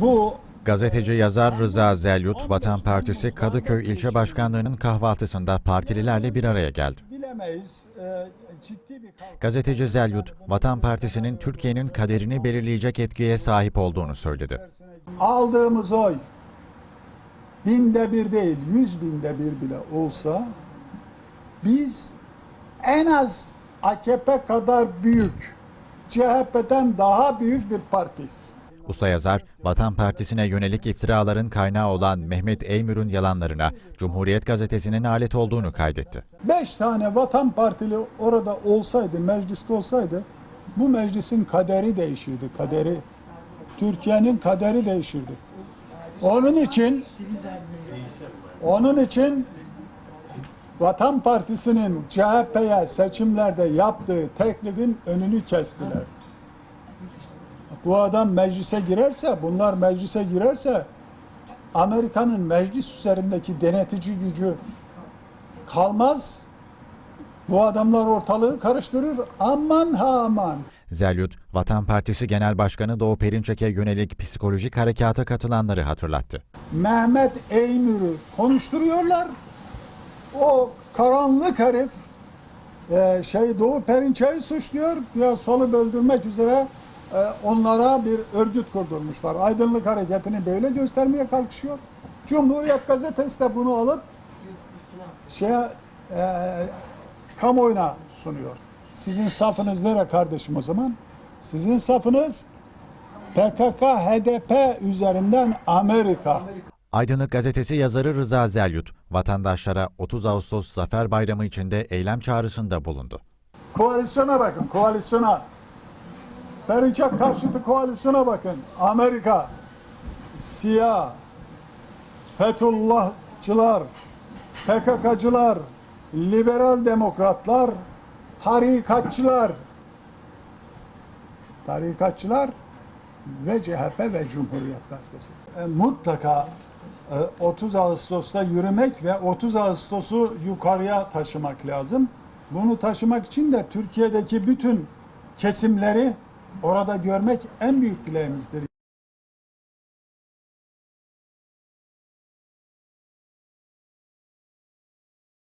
Bu Gazeteci yazar Rıza Zelyut, Vatan Partisi Kadıköy İlçe Başkanlığı'nın kahvaltısında partililerle bir araya geldi. e, kalk- Gazeteci Zelyut, Vatan Partisi'nin Türkiye'nin kaderini belirleyecek etkiye sahip olduğunu söyledi. aldığımız oy binde bir değil yüz binde bir bile olsa biz en az AKP kadar büyük CHP'den daha büyük bir partiyiz. Usta yazar, Vatan Partisi'ne yönelik iftiraların kaynağı olan Mehmet Eymür'ün yalanlarına Cumhuriyet Gazetesi'nin alet olduğunu kaydetti. Beş tane vatan partili orada olsaydı, mecliste olsaydı bu meclisin kaderi değişirdi, kaderi. Türkiye'nin kaderi değişirdi. Onun için onun için Vatan Partisi'nin CHP'ye seçimlerde yaptığı teklifin önünü kestiler. Bu adam meclise girerse, bunlar meclise girerse Amerika'nın meclis üzerindeki denetici gücü kalmaz. Bu adamlar ortalığı karıştırır. Aman ha aman. Zelyut, Vatan Partisi Genel Başkanı Doğu Perinçek'e yönelik psikolojik harekata katılanları hatırlattı. Mehmet Eymür'ü konuşturuyorlar. O karanlık herif e, şey Doğu Perinçek'i suçluyor. Ya solu böldürmek üzere onlara bir örgüt kurdurmuşlar. Aydınlık hareketini böyle göstermeye kalkışıyor. Cumhuriyet gazetesi de bunu alıp şeye e, kamuoyuna sunuyor. Sizin safınız nere kardeşim o zaman? Sizin safınız PKK, HDP üzerinden Amerika. Aydınlık Gazetesi yazarı Rıza Zelyut, vatandaşlara 30 Ağustos Zafer Bayramı içinde eylem çağrısında bulundu. Koalisyona bakın, koalisyona. Perinçek karşıtı koalisyona bakın. Amerika, siyah, Fethullahçılar, PKK'cılar, liberal demokratlar, tarikatçılar, tarikatçılar ve CHP ve Cumhuriyet Gazetesi. E, mutlaka e, 30 Ağustos'ta yürümek ve 30 Ağustos'u yukarıya taşımak lazım. Bunu taşımak için de Türkiye'deki bütün kesimleri orada görmek en büyük dileğimizdir.